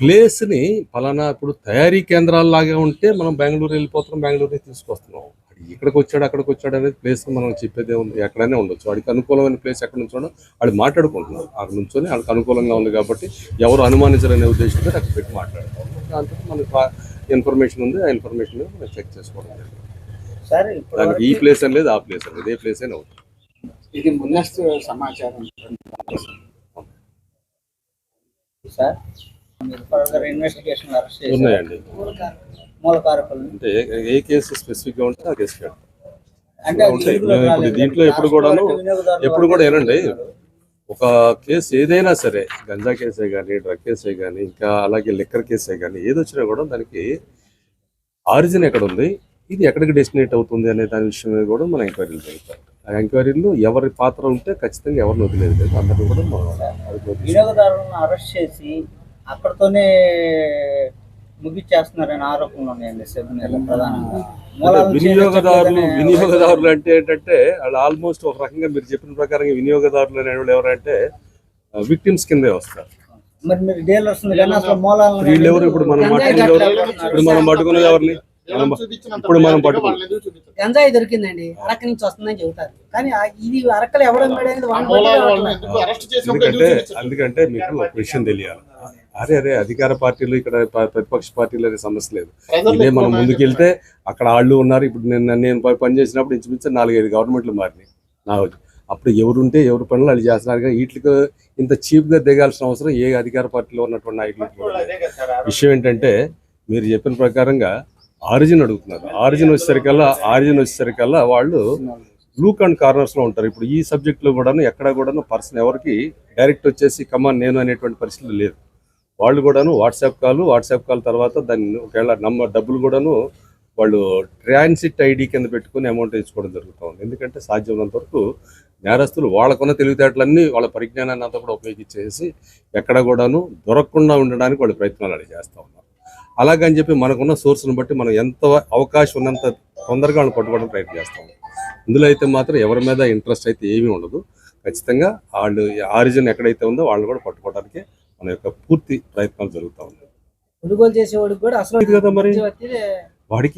ప్లేస్ని పలానా ఇప్పుడు తయారీ కేంద్రాల లాగా ఉంటే మనం బెంగళూరు వెళ్ళిపోతున్నాం బెంగళూరు తీసుకొస్తున్నాం. ఇక్కడికి వచ్చాడు అక్కడికి వచ్చాడు అనేది ప్లేస్ మనం చెప్పేదే ఉంది ఎక్కడైనా ఉండొచ్చు. వాడికి అనుకూలమైన ప్లేస్ ఎక్కడ నుంచో వాడు మాట్లాడుకుంటున్నారు అక్కడ నుంచొని వాళ్ళకి అనుకూలంగా ఉంది కాబట్టి ఎవరు అనుమానించాలనే ఉద్దేశంతో అక్కడ పెట్టి మాట్లాడతాం. దాంతో మనకు ఇన్ఫర్మేషన్ ఉంది. ఆ ఇన్ఫర్మేషన్ మనం చెక్ చేసుకోవడం జరిగింది. సార్ ఇప్పుడు దానికి ఈ ప్లేస్ అని లేదు ఆ ప్లేస్ అని లేదు. ఏ ప్లేస్ అయినా అవుతుంది ఇది ముందస్తు సమాచారం. సార్. ఫర్దర్ ఇన్వెస్టిగేషన్ అరెస్ట్ మూల కారకులు. అంటే ఏ- ఏ కేసు స్పెసిఫిక్గా ఉంటే ఆ కేసు పెడతాం అంటే అది ఉంటాయి. వెలుగులోకి ఇప్పుడు రాలేదు. దీంట్లో ఎప్పుడు కూడాను వినియోగదారుల ఎప్పుడు కూడా ఏనండి ఒక కేసు ఏదైనా సరే గంజా కేసే కానీ డ్రగ్ కేసే కానీ ఇంకా అలాగే లిక్కర్ కేసే కానీ ఏది వచ్చినా కూడా దానికి ఆరిజిన్ ఎక్కడ ఉంది? ఇది ఎక్కడికి డెస్టినేట్ అవుతుంది అనే దాని విషయం మీద కూడా మన ఎంక్వైరీలు జరుగుతాయి. ఆ ఎంక్వైరీలో ఎవరి పాత్ర ఉంటే ఖచ్చితంగా ఎవరిని వదిలేదు లేదు అందరిని కూడా. వినియోగదారులను అరెస్ట్ చేసి అక్కడతోనే ముగిచ్చేస్తున్నారనే ఆరోపణలు ఉన్నాయండి ప్రధానంగా. వినియోగదారులు వినియోగదారులు అంటే ఏంటంటే వాళ్ళు ఆల్మోస్ట్ ఒక రకంగా మీరు చెప్పిన ప్రకారం వినియోగదారులు అనేవాళ్ళు ఎవరంటే విక్టిమ్స్ కిందే వస్తారు. మరి మీరు డీలర్స్ వీళ్ళు ఎవరు ఇప్పుడు మనం ఎవరు? ఇప్పుడు మనం పట్టుకున్నది ఎవరిని? ఇప్పుడు మనం గంజాయి దొరికిందండి. అరక నుంచి వస్తుందని చెబుతారు. కానీ ఇది అరకలు ఎవడం అందుకంటే మీకు ఒక విషయం తెలియాలి. అరే అరే అధికార పార్టీలు ఇక్కడ ప్రతిపక్ష పార్టీలు అనే సమస్య లేదు. ఇదే మనం ముందుకెళ్తే అక్కడ వాళ్ళు ఉన్నారు. ఇప్పుడు నేను నేను ప- పని చేసినప్పుడు ఇంచుమించు నాలుగైదు గవర్నమెంట్లు మారినాయి. నా అప్పుడు ఎవరు ఉంటే ఎవరు పనులు వాళ్ళు చేస్తున్నారు. కానీ వీటికి ఇంత చీప్గా దిగాల్సిన అవసరం ఏ అధికార పార్టీలో ఉన్నటువంటి లేదు. విషయం ఏంటంటే మీరు చెప్పిన ప్రకారంగా ఆరిజిన్ అడుగుతున్నారు. ఆరిజిన్ వచ్చేసరికల్లా ఆరిజిన్ వచ్చేసరికల్లా వాళ్ళు బ్లూక్ అండ్ కార్నర్స్లో ఉంటారు. ఇప్పుడు ఈ సబ్జెక్ట్లో కూడాను ఎక్కడ కూడాను పర్సన్ ఎవరికి డైరెక్ట్ వచ్చేసి కమాన్ నేను అనేటువంటి పరిస్థితి లేదు వాళ్ళు కూడాను వాట్సాప్ కాల్ వాట్సాప్ కాల్ తర్వాత దాన్ని ఒకవేళ నమ్మ డబ్బులు కూడాను వాళ్ళు ట్రాన్సిట్ ఐడి కింద పెట్టుకుని అమౌంట్ ఇచ్చుకోవడం జరుగుతూ ఉంది. ఎందుకంటే సాధ్యమైనంత వరకు నేరస్తులు వాళ్ళకున్న తెలివితేటలన్నీ వాళ్ళ పరిజ్ఞానాన్ని అంతా కూడా ఉపయోగించేసి ఎక్కడ కూడాను దొరకకుండా ఉండడానికి వాళ్ళు ప్రయత్నాలు అడిగి చేస్తూ ఉన్నారు. అలాగని చెప్పి మనకున్న సోర్స్ని బట్టి మనం ఎంత అవకాశం ఉన్నంత తొందరగా వాళ్ళని పట్టుకోవడం ప్రయత్నం చేస్తాం. ఇందులో అయితే మాత్రం ఎవరి మీద ఇంట్రెస్ట్ అయితే ఏమీ ఉండదు. ఖచ్చితంగా వాళ్ళు ఆరిజిన్ ఎక్కడైతే ఉందో వాళ్ళని కూడా పట్టుకోవడానికి మన యొక్క పూర్తి ప్రయత్నాలు జరుగుతూ ఉన్నాయి. కొనుగోలు చేసేవాడికి కూడా అసలు కదా మరి. వాడికి